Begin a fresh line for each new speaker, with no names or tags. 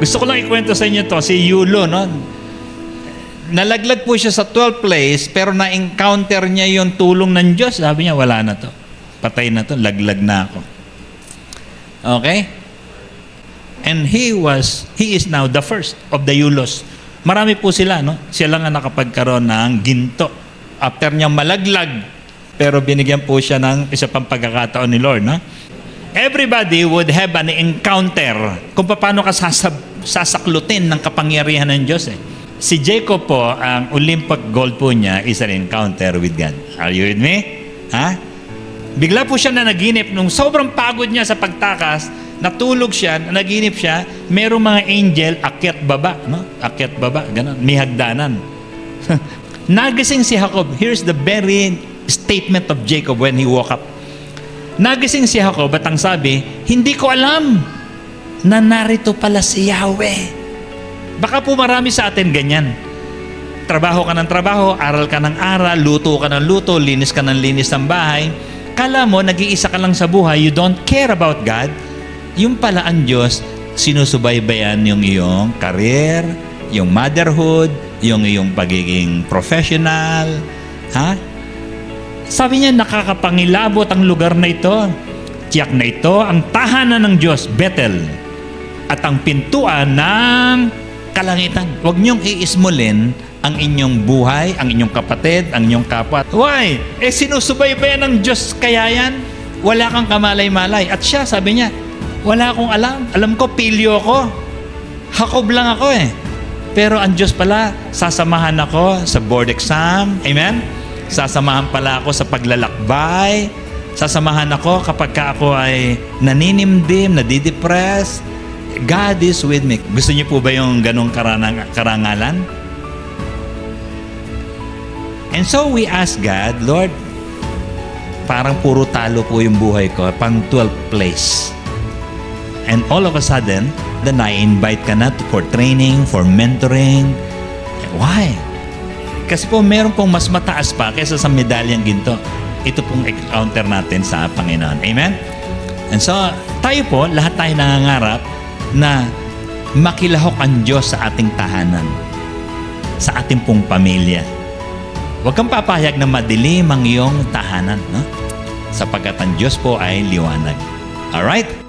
Gusto ko lang ikwento sa inyo to, si Yulo, no? Nalaglag po siya sa 12th place, pero na-encounter niya yung tulong ng Diyos. Sabi niya, wala na to. Patay na to, laglag na ako. Okay? And he was, he is now the first of the Yulos. Marami po sila, no? Siya lang ang nakapagkaroon ng ginto. After niya malaglag, pero binigyan po siya ng isa pang pagkakataon ni Lord, no? Everybody would have an encounter kung paano ka sasab- sasaklutin ng kapangyarihan ng Diyos eh. Si Jacob po, ang Olympic gold po niya is an encounter with God. Are you with me? Ha? Bigla po siya na naginip nung sobrang pagod niya sa pagtakas, natulog siya, naginip siya, merong mga angel akyat baba, no? Akyat baba, ganun, may hagdanan. Nagising si Jacob. Here's the very statement of Jacob when he woke up. Nagising si Jacob at ang sabi, hindi ko alam na narito pala si Yahweh. Baka po marami sa atin ganyan. Trabaho ka ng trabaho, aral ka ng aral, luto ka ng luto, linis ka ng linis ng bahay. Kala mo, nag-iisa ka lang sa buhay, you don't care about God. Yung pala ang Diyos, sinusubaybayan yung iyong career, yung motherhood, yung iyong pagiging professional. Ha? Sabi niya, nakakapangilabot ang lugar na ito. Tiyak na ito ang tahanan ng Diyos, Bethel. At ang pintuan ng kalangitan. Huwag niyong iismulin ang inyong buhay, ang inyong kapatid, ang inyong kapwa. Why? Eh sinusubaybayan ng Diyos kaya yan? Wala kang kamalay-malay. At siya, sabi niya, wala akong alam. Alam ko, pilyo ko. Hakob lang ako eh. Pero ang Diyos pala, sasamahan ako sa board exam. Amen? Sasamahan pala ako sa paglalakbay. Sasamahan ako kapag ka ako ay naninimdim, nadidepress. God is with me. Gusto niyo po ba yung ganong karanang, karangalan? And so we ask God, Lord, parang puro talo po yung buhay ko, pang 12th place. And all of a sudden, then I invite ka na for training, for mentoring. Why? Kasi po meron pong mas mataas pa kaysa sa medalyang ginto. Ito pong encounter natin sa Panginoon. Amen? And so, tayo po, lahat tayo nangangarap na makilahok ang Diyos sa ating tahanan, sa ating pong pamilya. Huwag kang papayag na madilim ang iyong tahanan, no? Sapagkat ang Diyos po ay liwanag. Alright?